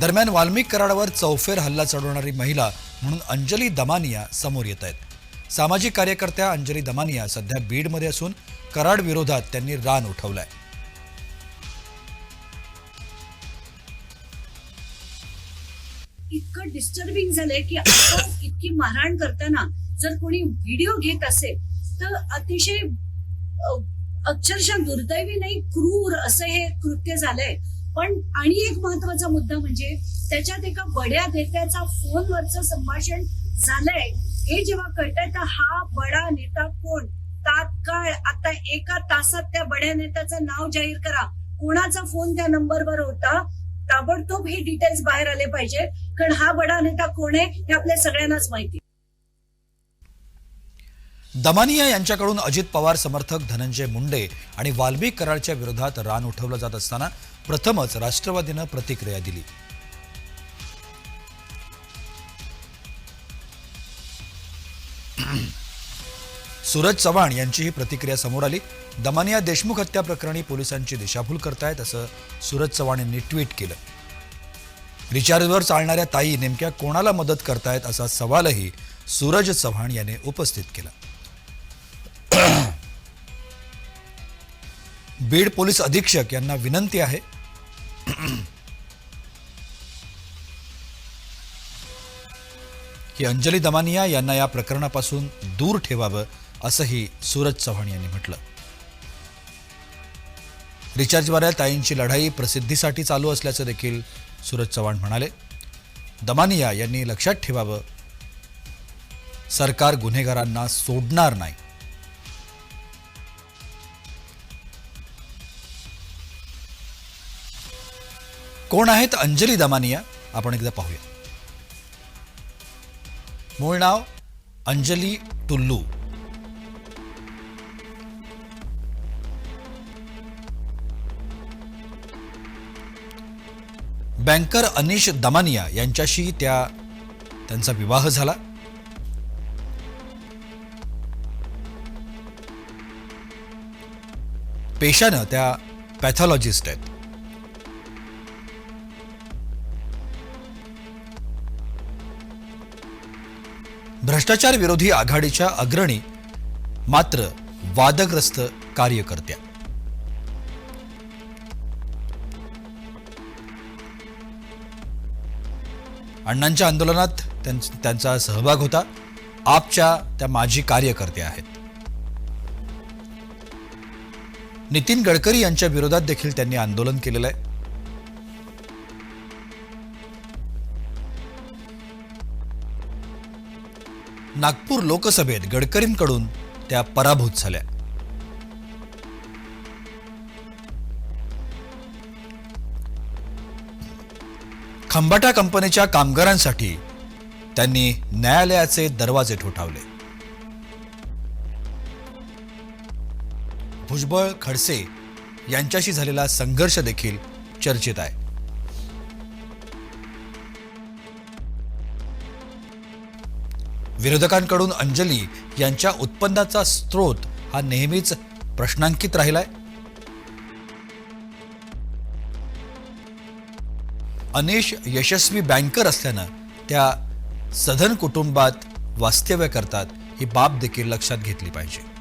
दरम्यान वाल्मिक कराडावर चौफेर हल्ला चढवणारी महिला म्हणून अंजली दमानिया समोर येत आहेत. सामाजिक कार्यकर्त्या अंजली दमानिया सध्या बीडमध्ये असून कराड विरोधात त्यांनी रान उठवलाय. इतकं डिस्टर्बिंग झालंय की आपण इतकी मारहाण करताना जर कोणी व्हिडिओ घेत असेल तर अतिशय अक्षरशः दुर्दैवी नाही क्रूर असं हे कृत्य झालंय. पण आणि एक महत्त्वाचा मुद्दा म्हणजे त्याच्यात एका बड्या नेत्याचा फोनवरचं संभाषण झालंय. हे जेव्हा कळतंय तर हा बडा नेता कोण? तात्काळ आता एका तासात त्या बड्या नेत्याचं नाव जाहीर करा. कोणाचा फोन त्या नंबरवर होता? ताबडतोब हे डिटेल्स बाहेर आले पाहिजे कारण हा बडा नेता कोण आहे हे आपल्या सगळ्यांनाच माहिती. दमानिया यांच्याकडून अजित पवार समर्थक धनंजय मुंडे आणि वाल्मिक कराडच्या विरोधात रान उठवलं जात असताना प्रथमच राष्ट्रवादीनं प्रतिक्रिया दिली. सूरज चव्हाण यांची ही प्रतिक्रिया समोर आली. दमानिया देशमुख हत्या प्रकरणी पोलिसांची दिशाभूल करतायत असं सूरज चव्हाण यांनी ट्विट केलं. रिचार्जवर चालणाऱ्या ताई नेमक्या कोणाला मदत करतायत असा सवालही सूरज चव्हाण याने उपस्थित केला. बीड पोलीस अधीक्षक यांना विनंती आहे की अंजली दमानिया यांना या प्रकरणापासून दूर ठेवावं असंही सूरज चव्हाण यांनी म्हटलं. रिचार्जवाल्या ताईंची लढाई प्रसिद्धीसाठी चालू असल्याचं देखील सूरज चव्हाण म्हणाले. दमानिया यांनी लक्षात ठेवावं सरकार गुन्हेगारांना सोडणार नाही. कोण आहेत? अंजली दमानिया. आपण एकदा पाहूया. मूळ नाव अंजली टुल्लू. बँकर अनिश दमानिया यांच्याशी त्या त्यांचा विवाह झाला. पेशानं त्या पॅथॉलॉजिस्ट आहेत. भ्रष्टाचार विरोधी आघाडीच्या अग्रणी मात्र वादग्रस्त कार्यकर्त्या. अण्णांच्या आंदोलनात त्यांचा सहभाग होता. आपच्या त्या माजी कार्यकर्त्या आहेत. नितीन गडकरी यांच्या विरोधात देखील त्यांनी आंदोलन केलेलं आहे. नागपूर लोकसभेत गडकरींकडून त्या पराभूत झाल्या. खंबाटा कंपनीच्या कामगारांसाठी त्यांनी न्यायालयाचे दरवाजे ठोठावले. भुजबळ खडसे यांच्याशी झालेला संघर्ष देखील चर्चेत आहे. विरोधकांकडून अंजली यांच्या उत्पन्नाचा स्रोत हा नेहमीच प्रश्नांकित राहिलाय. अनेश यशस्वी बँकर असल्यानं त्या सधन कुटुंबात वास्तव्य करतात ही बाब देखील लक्षात घेतली पाहिजे.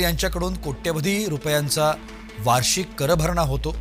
यांच्याकडून कोट्यवधी रुपयांचा वार्षिक करभरणा होतो.